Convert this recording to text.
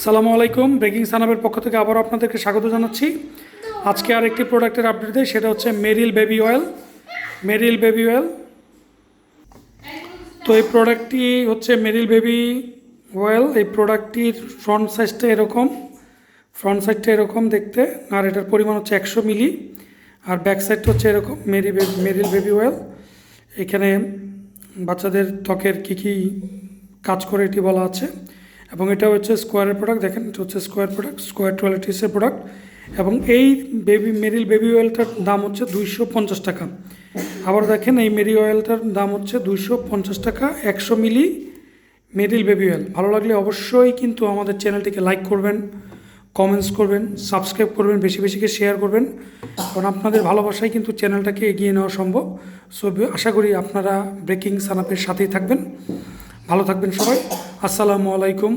সালামু আলাইকুম। বেকিং সানাবের পক্ষ থেকে আবারও আপনাদেরকে স্বাগত জানাচ্ছি। আজকে আর একটি প্রোডাক্টের আপডেট দেয় সেটা হচ্ছে Meril baby oil. Meril baby oil. তো এই প্রোডাক্টটি হচ্ছে মেরিল বেবি অয়েল। এই প্রোডাক্টটির ফ্রন্ট সাইজটা এরকম। ফ্রন্ট সাইডটা এরকম দেখতে। আর এটার পরিমাণ হচ্ছে একশো মিলি। আর ব্যাক সাইডটা হচ্ছে এরকম মেরি মেরিল বেবি অয়েল। এখানে বাচ্চাদের ত্বকের কী কী কাজ করে এটি বলা আছে। এবং এটা হচ্ছে স্কোয়ারের প্রোডাক্ট দেখেন এটা হচ্ছে স্কোয়ার প্রোডাক্ট স্কোয়ার টুয়েলিটিসের প্রোডাক্ট এবং এই বেবি মেরিল বেবি অয়েলটার দাম হচ্ছে দুইশো পঞ্চাশ টাকা। আবার দেখেন এই মেরি অয়েলটার দাম হচ্ছে দুইশো পঞ্চাশ টাকা, একশো মিলি মেরিল বেবি অয়েল ভালো লাগলে অবশ্যই কিন্তু আমাদের চ্যানেলটিকে লাইক করবেন কমেন্টস করবেন সাবস্ক্রাইব করবেন, বেশি বেশিকে শেয়ার করবেন, কারণ আপনাদের ভালোবাসায় কিন্তু চ্যানেলটাকে এগিয়ে নেওয়া সম্ভব। সো আশা করি আপনারা ব্রেকিং সানাপের সাথেই থাকবেন। ভালো থাকবেন সবাই। আসসালামু আলাইকুম।